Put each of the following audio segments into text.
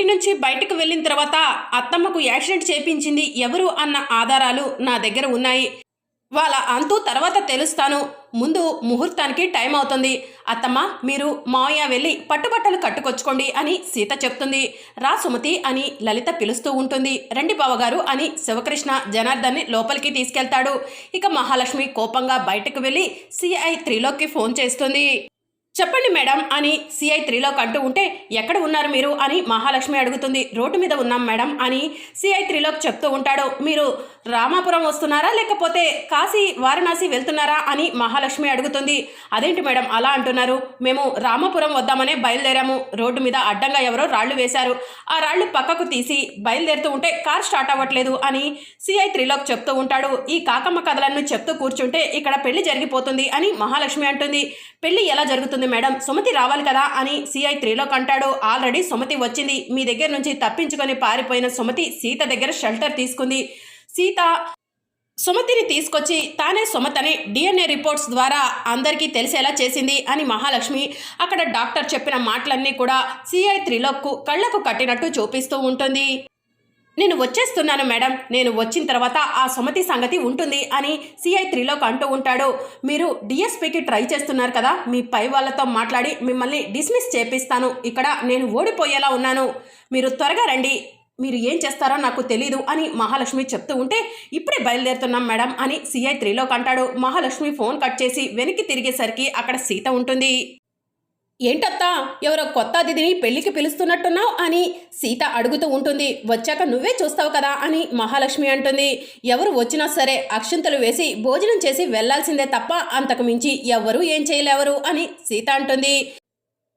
ఇంటి నుంచి బయటకు వెళ్ళిన తర్వాత అత్తమ్మకు యాక్సిడెంట్ చేపించింది ఎవరు అన్న ఆధారాలు నా దగ్గర ఉన్నాయి. వాళ్ళ అంతు తర్వాత తెలుస్తాను. ముందు ముహూర్తానికి టైం అవుతుంది. అత్తమ్మ మీరు మావయ్య వెళ్ళి పట్టుబట్టలు కట్టుకొచ్చుకోండి అని సీత చెప్తుంది. రా సుమతి అని లలిత పిలుస్తూ ఉంటుంది. రండి బావగారు అని శివకృష్ణ జనార్దన్ని లోపలికి తీసుకెళ్తాడు. ఇక మహాలక్ష్మి కోపంగా బయటకు వెళ్ళి సిఐ త్రీలోకి ఫోన్ చేస్తుంది. చెప్పండి మేడం అని సిఐ త్రీలోకి అంటూ ఉంటే ఎక్కడ ఉన్నారు మీరు? అని మహాలక్ష్మి అడుగుతుంది. రోడ్డు మీద ఉన్నాం మేడం అని సిఐ త్రీలోకి చెప్తూ ఉంటాడు. మీరు రామాపురం వస్తున్నారా? లేకపోతే కాశీ వారణాసి వెళ్తున్నారా? అని మహాలక్ష్మి అడుగుతుంది. అదేంటి మేడం అలా అంటున్నారు? మేము రామాపురం వద్దామనే బయలుదేరాము. రోడ్డు మీద అడ్డంగా ఎవరో రాళ్ళు వేశారు. ఆ రాళ్ళు పక్కకు తీసి బయలుదేరుతూ ఉంటే కార్ స్టార్ట్ అవ్వట్లేదు అని సిఐ త్రీలోకి చెప్తూ ఉంటాడు. ఈ కాకమ్మ కథలను చెప్తూ కూర్చుంటే ఇక్కడ పెళ్ళి జరిగిపోతుంది అని మహాలక్ష్మి అంటుంది. పెళ్ళి ఎలా జరుగుతుంది? మేడం. సుమతి రావాలి కదా అని సిఐ త్రీలోకి అంటాడు ఆల్రెడీ సుమతి వచ్చింది. మీ దగ్గర నుంచి తప్పించుకొని పారిపోయిన సుమతి సీత దగ్గర షెల్టర్ తీసుకుంది. సీత సుమతిని తీసుకొచ్చి తానే సుమతని డిఎన్ఏ రిపోర్ట్స్ ద్వారా అందరికీ తెలిసేలా చేసింది అని మహాలక్ష్మి. అక్కడ డాక్టర్ చెప్పిన మాటలన్నీ కూడా సిఐ త్రిలోక్కు కళ్ళకు కట్టినట్టు చూపిస్తూ ఉంటుంది. నేను వచ్చేస్తున్నాను మేడం. నేను వచ్చిన తర్వాత ఆ సుమతి సంగతి ఉంటుంది అని సిఐ త్రీలోకి అంటూ ఉంటాడు. మీరు డిఎస్పీకి ట్రై చేస్తున్నారు కదా మీ పై వాళ్ళతో మాట్లాడి మిమ్మల్ని డిస్మిస్ చేపిస్తాను. ఇక్కడ నేను ఓడిపోయేలా ఉన్నాను. మీరు త్వరగా రండి. మీరు ఏం చేస్తారో నాకు తెలీదు అని మహాలక్ష్మి చెప్తూ ఉంటే ఇప్పుడే బయలుదేరుతున్నాం మేడం అని సిఐ త్రీలోకి అంటాడు మహాలక్ష్మి ఫోన్ కట్ చేసి వెనక్కి తిరిగేసరికి అక్కడ సీత ఉంటుంది. ఏంటత్తా? ఎవరో కొత్త అతిథిని పెళ్ళికి పిలుస్తున్నట్టున్నావు అని సీత అడుగుతూ ఉంటుంది. వచ్చాక నువ్వే చూస్తావు కదా అని మహాలక్ష్మి అంటుంది. ఎవరు వచ్చినా సరే అక్షింతలు వేసి భోజనం చేసి వెళ్ళాల్సిందే తప్ప అంతకు మించి ఎవ్వరూ ఏం చేయలేవరు అని సీత అంటుంది.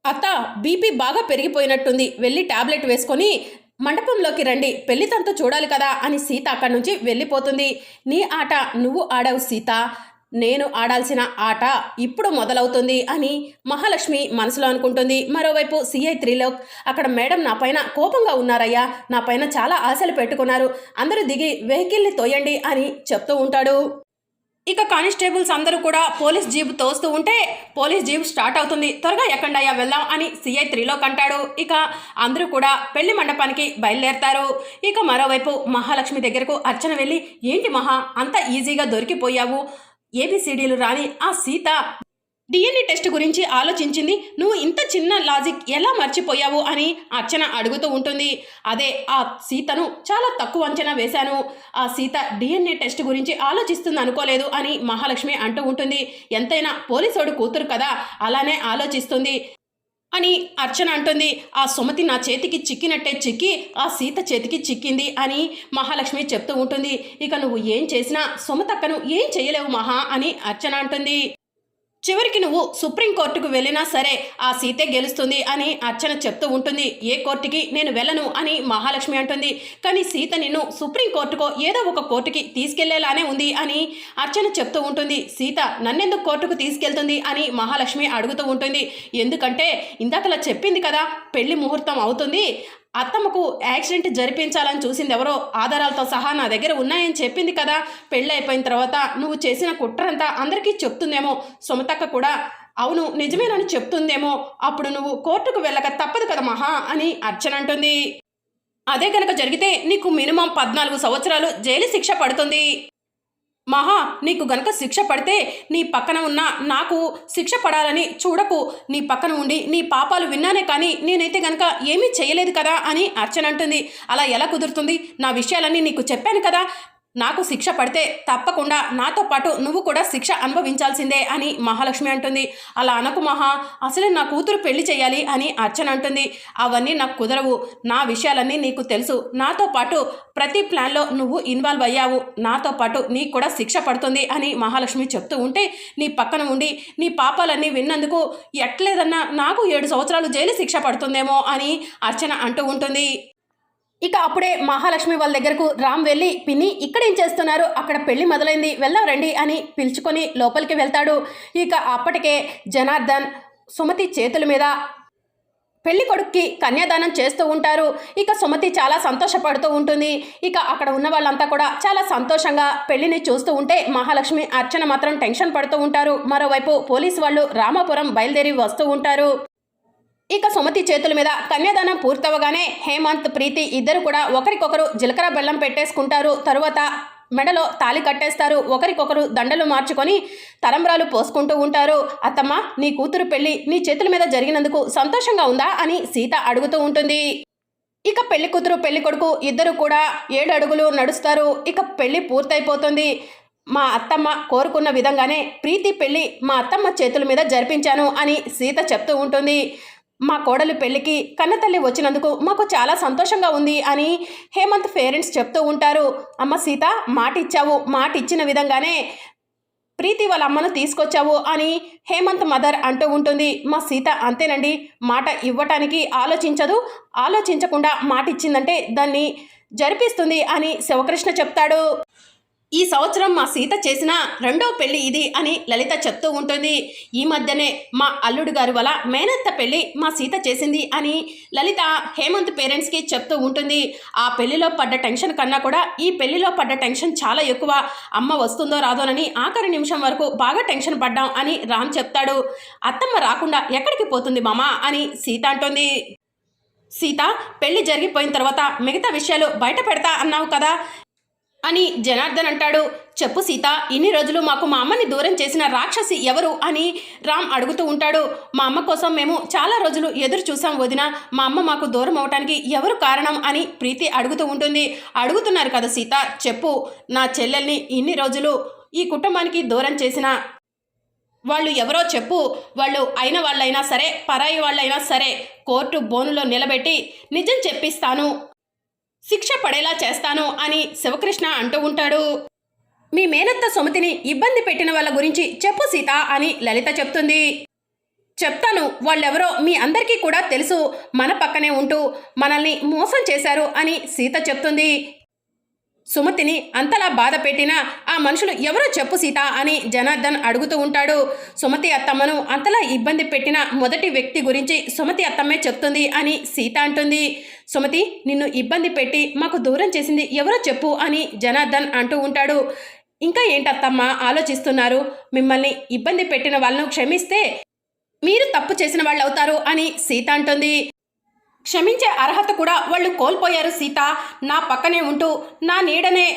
అత్త బీపీ బాగా పెరిగిపోయినట్టుంది. వెళ్ళి టాబ్లెట్ వేసుకొని మండపంలోకి రండి. పెళ్ళి తంతు చూడాలి కదా అని సీత అక్కడి నుంచి వెళ్ళిపోతుంది. నీ ఆట నువ్వు ఆడావు సీత. నేను ఆడాల్సిన ఆట ఇప్పుడు మొదలవుతుంది అని మహాలక్ష్మి మనసులో అనుకుంటుంది. మరోవైపు సిఐ త్రీలోక్ అక్కడ మేడం నా పైన కోపంగా ఉన్నారయ్యా నా పైన చాలా ఆశలు పెట్టుకున్నారు అందరూ దిగి వెహికల్ని తోయండి అని చెప్తూ ఉంటాడు. ఇక కానిస్టేబుల్స్ అందరూ కూడా పోలీస్ జీప్ తోస్తూ ఉంటే పోలీస్ జీప్ స్టార్ట్ అవుతుంది. త్వరగా ఎక్కడయ్యా అయ్యా వెళ్దాం అని సిఐ త్రీలోక్ అంటాడు. ఇక అందరూ కూడా పెళ్ళి మండపానికి బయలుదేరతారు. ఇక మరోవైపు మహాలక్ష్మి దగ్గరకు అర్చన వెళ్ళి ఏంటి మహా అంత ఈజీగా దొరికిపోయావు. ఏబిసిడీలు రాని ఆ సీత. డిఎన్ఏ టెస్ట్ గురించి ఆలోచించింది. నువ్వు ఇంత చిన్న లాజిక్ ఎలా మర్చిపోయావు అని అర్చన అడుగుతూ ఉంటుంది. అదే ఆ సీతను చాలా తక్కువ అంచనా వేశాను. ఆ సీత డిఎన్ఏ టెస్ట్ గురించి ఆలోచిస్తుంది అనుకోలేదు అని మహాలక్ష్మి అంటూ ఉంటుంది. ఎంతైనా పోలీసోడు కూతురు కదా. అలానే ఆలోచిస్తుంది. అని అర్చన అంటుంది. ఆ సుమతి నా చేతికి చిక్కినట్టే చిక్కి ఆ సీత చేతికి చిక్కింది అని మహాలక్ష్మి చెప్తూ ఉంటుంది. ఇక నువ్వు ఏం చేసినా సుమతక్కను ఏం చేయలేవు మహా అని అర్చన అంటుంది. చివరికి నువ్వు సుప్రీంకోర్టుకు వెళ్ళినా సరే ఆ సీతే గెలుస్తుంది అని అర్చన చెప్తూ ఉంటుంది. ఏ కోర్టుకి నేను వెళ్ళను అని మహాలక్ష్మి అంటుంది. కానీ సీత నిన్ను సుప్రీంకోర్టుకో ఏదో ఒక కోర్టుకి తీసుకెళ్ళేలానే ఉంది అని అర్చన చెప్తూ ఉంటుంది. సీత నన్నెందుకు కోర్టుకు తీసుకెళ్తుంది అని మహాలక్ష్మి అడుగుతూ ఉంటుంది. ఎందుకంటే ఇందాకలా చెప్పింది కదా పెళ్ళి ముహూర్తం అవుతుంది. అత్తమ్మకు యాక్సిడెంట్ జరిపించాలని చూసింది ఎవరో ఆధారాలతో సహా నా దగ్గర ఉన్నాయని చెప్పింది కదా. పెళ్ళి అయిపోయిన తర్వాత నువ్వు చేసిన కుట్రంతా అందరికీ చెప్తుందేమో. సుమతక్క కూడా అవును నిజమేనని చెప్తుందేమో. అప్పుడు నువ్వు కోర్టుకు వెళ్ళక తప్పదు కదా మహా అని అర్చన అంటుంది. అదే కనుక జరిగితే నీకు మినిమం పద్నాలుగు సంవత్సరాలు జైలు శిక్ష పడుతుంది. మహా నీకు గనక శిక్ష పడితే నీ పక్కన ఉన్న నాకు శిక్ష పడాలని చూడకు. నీ పక్కన ఉండి నీ పాపాలు విన్నానే కానీ నేనైతే గనక ఏమీ చేయలేదు కదా అని అర్చన అంటుంది. అలా ఎలా కుదురుతుంది? నా విషయాలన్నీ నీకు చెప్పాను కదా. నాకు శిక్ష పడితే తప్పకుండా నాతో పాటు నువ్వు కూడా శిక్ష అనుభవించాల్సిందే అని మహాలక్ష్మి అంటుంది. అలా అనకు మహా అసలు నా కూతురు పెళ్ళి చేయాలి అని అర్చన అంటుంది. అవన్నీ నాకు కుదరవు. నా విషయాలన్నీ నీకు తెలుసు. నాతో పాటు ప్రతి ప్లాన్లో నువ్వు ఇన్వాల్వ్ అయ్యావు. నాతో పాటు నీకు కూడా శిక్ష పడుతుంది అని మహాలక్ష్మి చెప్తూ ఉంటే నీ పక్కన ఉండి నీ పాపాలన్నీ విన్నందుకు ఎట్లేదన్నా నాకు ఏడు సంవత్సరాలు జైలు శిక్ష పడుతుందేమో అని అర్చన అంటూ ఉంటుంది. ఇక అప్పుడే మహాలక్ష్మి వాళ్ళ దగ్గరకు రామ్ వెళ్ళి పిన్ని ఇక్కడ ఏం చేస్తున్నారు? అక్కడ పెళ్ళి మొదలైంది వెళ్దాం రండి అని పిలుచుకొని లోపలికి వెళ్తాడు. ఇక అప్పటికే జనార్దన్ సుమతి చేతుల మీద పెళ్ళి కొడుక్కి కన్యాదానం చేస్తూ ఉంటారు. ఇక సుమతి చాలా సంతోషపడుతూ ఉంటుంది. ఇక అక్కడ ఉన్న వాళ్ళంతా కూడా చాలా సంతోషంగా పెళ్ళిని చూస్తూ ఉంటే మహాలక్ష్మి అర్చన మాత్రం టెన్షన్ పడుతూ ఉంటారు. మరోవైపు పోలీసు వాళ్ళు రామాపురం బయలుదేరి వస్తూ ఉంటారు. ఇక సుమతి చేతుల మీద కన్యాదానం పూర్తవగానే హేమంత్ ప్రీతి ఇద్దరు కూడా ఒకరికొకరు జీలకర్ర బెల్లం పెట్టేసుకుంటారు. తరువాత మెడలో తాలి కట్టేస్తారు. ఒకరికొకరు దండలు మార్చుకొని తలంబ్రాలు పోసుకుంటూ ఉంటారు. అత్తమ్మ నీ కూతురు పెళ్ళి నీ చేతుల మీద జరిగినందుకు సంతోషంగా ఉందా అని సీత అడుగుతూ ఉంటుంది. ఇక పెళ్ళి కూతురు పెళ్ళి కొడుకు ఇద్దరు కూడా ఏడు అడుగులు నడుస్తారు. ఇక పెళ్ళి పూర్తయిపోతుంది. మా అత్తమ్మ కోరుకున్న విధంగానే ప్రీతి పెళ్ళి మా అత్తమ్మ చేతుల మీద జరిపించాను అని సీత చెప్తూ ఉంటుంది. మా కోడలు పెళ్ళికి కన్నతల్లి వచ్చినందుకు మాకు చాలా సంతోషంగా ఉంది అని హేమంత్ పేరెంట్స్ చెప్తూ ఉంటారు. అమ్మ సీత మాట ఇచ్చావు మాట ఇచ్చిన విధంగానే ప్రీతి వాళ్ళ అమ్మను తీసుకొచ్చావు అని హేమంత్ మదర్ అంటూ ఉంటుంది. మా సీత అంతేనండి మాట ఇవ్వటానికి ఆలోచించదు. ఆలోచించకుండా మాట ఇచ్చిందంటే దాన్ని జరిపిస్తుంది అని శివకృష్ణ చెప్తాడు. ఈ సంవత్సరం మా సీత చేసిన రెండో పెళ్ళి ఇది అని లలిత చెప్తూ ఉంటుంది. ఈ మధ్యనే మా అల్లుడు గారు వల్ల మేనత్త పెళ్ళి మా సీత చేసింది అని లలిత హేమంత్ పేరెంట్స్కి చెప్తూ ఉంటుంది. ఆ పెళ్ళిలో పడ్డ టెన్షన్ కన్నా కూడా ఈ పెళ్ళిలో పడ్డ టెన్షన్ చాలా ఎక్కువ. అమ్మ వస్తుందో రాదోనని ఆఖరి నిమిషం వరకు బాగా టెన్షన్ పడ్డాం అని రామ్ చెప్తాడు. అత్తమ్మ రాకుండా ఎక్కడికి పోతుంది మామ అని సీత అంటుంది. సీత పెళ్ళి జరిగిపోయిన తర్వాత మిగతా విషయాలు బయట పెడతా అన్నావు కదా. అని జనార్దన్ అంటాడు. చెప్పు సీత ఇన్ని రోజులు మాకు మా అమ్మని దూరం చేసిన రాక్షసి ఎవరు అని రామ్ అడుగుతూ ఉంటాడు. మా అమ్మ కోసం మేము చాలా రోజులు ఎదురు చూసాం వదిన. మా అమ్మ మాకు దూరం అవటానికి ఎవరు కారణం అని ప్రీతి అడుగుతూ ఉంటుంది. అడుగుతున్నారు కదా సీత చెప్పు నా చెల్లెల్ని ఇన్ని రోజులు ఈ కుటుంబానికి దూరం చేసిన వాళ్ళు ఎవరో చెప్పు. వాళ్ళు అయిన వాళ్ళైనా సరే పరాయి వాళ్ళైనా సరే కోర్టు బోనులో నిలబెట్టి నిజం చెప్పిస్తాను శిక్ష పడేలా చేస్తాను అని శివకృష్ణ అంటూ ఉంటాడు. మీ మేనత్త సుమతిని ఇబ్బంది పెట్టిన వాళ్ళ గురించి చెప్పు సీత అని లలిత చెప్తుంది. చెప్తాను వాళ్ళెవరో మీ అందరికీ కూడా తెలుసు మన పక్కనే ఉంటూ మనల్ని మోసం చేశారు అని సీత చెప్తుంది. సుమతిని అంతలా బాధ పెట్టినా ఆ మనుషులు ఎవరో చెప్పు సీత అని జనార్దన్ అడుగుతూ ఉంటాడు. సుమతి అత్తమ్మను అంతలా ఇబ్బంది పెట్టిన మొదటి వ్యక్తి గురించి సుమతి అత్తమ్మే చెప్తుంది అని సీత అంటుంది. సుమతి నిన్ను ఇబ్బంది పెట్టి మాకు దూరం చేసింది ఎవరో చెప్పు అని జనార్దన్ అంటూ ఉంటాడు. ఇంకా ఏంటత్తమ్మా ఆలోచిస్తున్నారు? మిమ్మల్ని ఇబ్బంది పెట్టిన వాళ్ళను క్షమిస్తే మీరు తప్పు చేసిన వాళ్ళు అవుతారు అని సీత అంటుంది. క్షమించే అర్హత కూడా వాళ్ళు కోల్పోయారు సీత. నా పక్కనే ఉంటూ నా నీడనే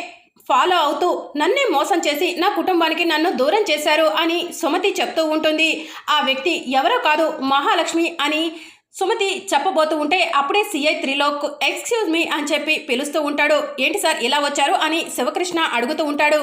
ఫాలో అవుతూ నన్నే మోసం చేసి నా కుటుంబానికి నన్ను దూరం చేశారు అని సుమతి చెప్తూ ఉంటుంది. ఆ వ్యక్తి ఎవరో కాదు మహాలక్ష్మి అని సుమతి చెప్పబోతూ ఉంటే అప్పుడే సిఐ త్రిలోక్ ఎక్స్క్యూజ్ మీ అని చెప్పి పిలుస్తూ ఉంటాడు. ఏంటి సార్ ఇలా వచ్చారు అని శివకృష్ణ అడుగుతూ ఉంటాడు.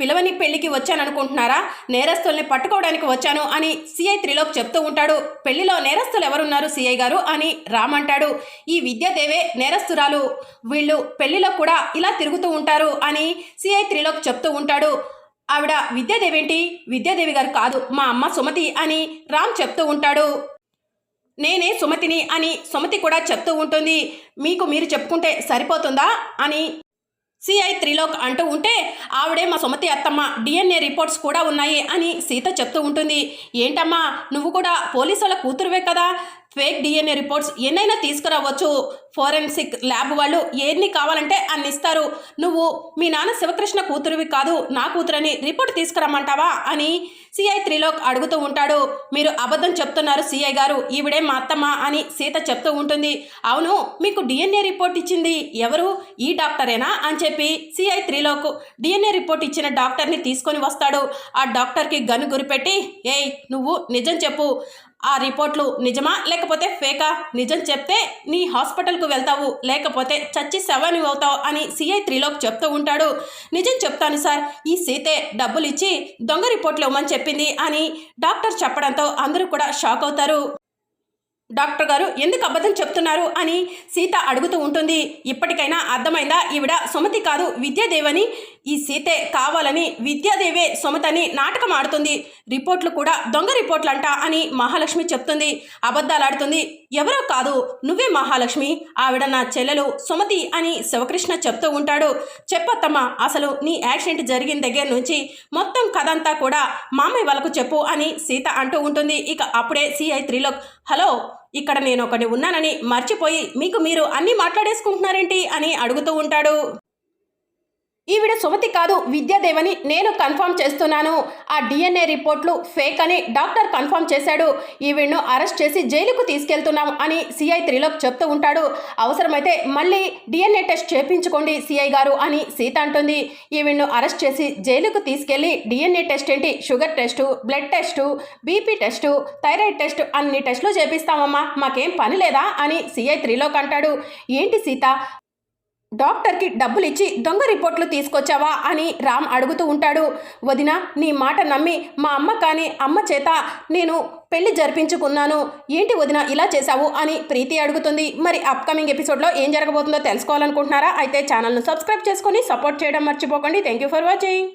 పిలవని పెళ్ళికి వచ్చాననుకుంటున్నారా? నేరస్తుల్ని పట్టుకోవడానికి వచ్చాను అని సిఐ త్రిలోక్ చెప్తూ ఉంటాడు. పెళ్ళిలో నేరస్తులు ఎవరున్నారు సిఐ గారు అని రామ్ అంటాడు. ఈ విద్యాదేవే నేరస్తురాలు. వీళ్ళు పెళ్ళిలో కూడా ఇలా తిరుగుతూ ఉంటారు అని సిఐ త్రిలోక్ చెప్తూ ఉంటాడు. ఆవిడ విద్యాదేవి ఏంటి విద్యాదేవి గారు కాదు మా అమ్మ సుమతి అని రామ్ చెప్తూ ఉంటాడు. నేనే సుమతిని అని సుమతి కూడా చెప్తూ ఉంటుంది. మీకు మీరు చెప్పుకుంటే సరిపోతుందా? అని సిఐ త్రిలోక్ అంటూ ఉంటే ఆవిడే మా సుమతి అత్తమ్మ డిఎన్ఏ రిపోర్ట్స్ కూడా ఉన్నాయి అని సీత చెప్తూ ఉంటుంది. ఏంటమ్మా నువ్వు కూడా పోలీసుల కూతురువే కదా? ఫేక్ డిఎన్ఏ రిపోర్ట్స్ ఎన్నైనా తీసుకురావచ్చు. ఫోరెన్సిక్ ల్యాబ్ వాళ్ళు ఎన్ని కావాలంటే అన్ని ఇస్తారు. నువ్వు మీ నాన్న శివకృష్ణ కూతురువి కాదు నా కూతురని రిపోర్ట్ తీసుకురమ్మంటావా అని సిఐ త్రిలోక్ అడుగుతూ ఉంటాడు. మీరు అబద్ధం చెప్తున్నారు సిఐ గారు. ఈవిడే మా అత్తమ్మ అని సీత చెప్తూ ఉంటుంది. అవును మీకు డిఎన్ఏ రిపోర్ట్ ఇచ్చింది ఎవరు? ఈ డాక్టరేనా? అని చెప్పి సిఐ త్రిలోక్ డిఎన్ఏ రిపోర్ట్ ఇచ్చిన డాక్టర్ని తీసుకొని వస్తాడు. ఆ డాక్టర్కి గను గురిపెట్టి ఏయ్ నువ్వు నిజం చెప్పు. ఆ రిపోర్ట్లు నిజమా లేకపోతే ఫేకా? నిజం చెప్తే నీ హాస్పిటల్కు వెళ్తావు లేకపోతే చచ్చి శవాని అవుతావు అని సిఐ త్రిలోక్ చెప్తూ ఉంటాడు. నిజం చెప్తాను సార్ ఈ సీతే డబ్బులు ఇచ్చి దొంగ రిపోర్ట్లు ఇవ్వమని చెప్పింది అని డాక్టర్ చెప్పడంతో అందరూ కూడా షాక్ అవుతారు. డాక్టర్ గారు ఎందుకు అబద్ధం చెప్తున్నారు అని సీత అడుగుతూ ఉంటుంది. ఇప్పటికైనా అర్థమైందా? ఈవిడ సుమతి కాదు విద్యాదేవని ఈ సీతే కావాలని విద్యాదేవే సుమతని నాటకం ఆడుతుంది. రిపోర్ట్లు కూడా దొంగ రిపోర్ట్లు అంట అని మహాలక్ష్మి చెప్తుంది. అబద్ధాలు ఆడుతుంది ఎవరో కాదు నువ్వే మహాలక్ష్మి ఆవిడ నా చెల్లెలు సుమతి అని శివకృష్ణ చెప్తూ ఉంటాడు. చెప్పత్తమ్మా అసలు నీ యాక్సిడెంట్ జరిగిన దగ్గర నుంచి మొత్తం కథ అంతా కూడా మామయ్య వాళ్ళకు చెప్పు అని సీత అంటూ ఉంటుంది. ఇక అప్పుడే సిఐ త్రిలోక్ హలో ఇక్కడ నేను ఒకటి ఉన్నానని మర్చిపోయి మీకు మీరు అన్నీ మాట్లాడేసుకుంటున్నారేంటి అని అడుగుతూ ఉంటాడు. ఈవిడ సుమతి కాదు విద్యాదేవని నేను కన్ఫర్మ్ చేస్తున్నాను. ఆ డిఎన్ఏ రిపోర్ట్లు ఫేక్ అని డాక్టర్ కన్ఫర్మ్ చేశాడు. ఈవిడ్ను అరెస్ట్ చేసి జైలుకు తీసుకెళ్తున్నాం అని సిఐ త్రిలోక్ చెప్తూ ఉంటాడు. అవసరమైతే మళ్ళీ డిఎన్ఏ టెస్ట్ చేపించుకోండి సిఐ గారు అని సీత అంటుంది. ఈవిడ్ను అరెస్ట్ చేసి జైలుకు తీసుకెళ్ళి డిఎన్ఏ టెస్ట్ ఏంటి? Sugar test blood test BP test thyroid test అన్ని టెస్టులు చేపిస్తామమ్మా. మాకేం పని లేదా అని సిఐ త్రిలోక్ అంటాడు. ఏంటి సీత? డాక్టర్కి డబ్బులు ఇచ్చి దొంగ రిపోర్ట్లు తీసుకొచ్చావా అని రామ్ అడుగుతూ ఉంటాడు. వదిన నీ మాట నమ్మి మా అమ్మ కానీ అమ్మ చేత నేను పెళ్ళి జరిపించుకున్నాను. ఏంటి వదిన ఇలా చేశావు అని ప్రీతి అడుగుతుంది. మరి అప్కమింగ్ ఎపిసోడ్లో ఏం జరగబోతుందో తెలుసుకోవాలనుకుంటున్నారా? అయితే ఛానల్ను సబ్స్క్రైబ్ చేసుకొని సపోర్ట్ చేయడం మర్చిపోకండి. Thank you for watching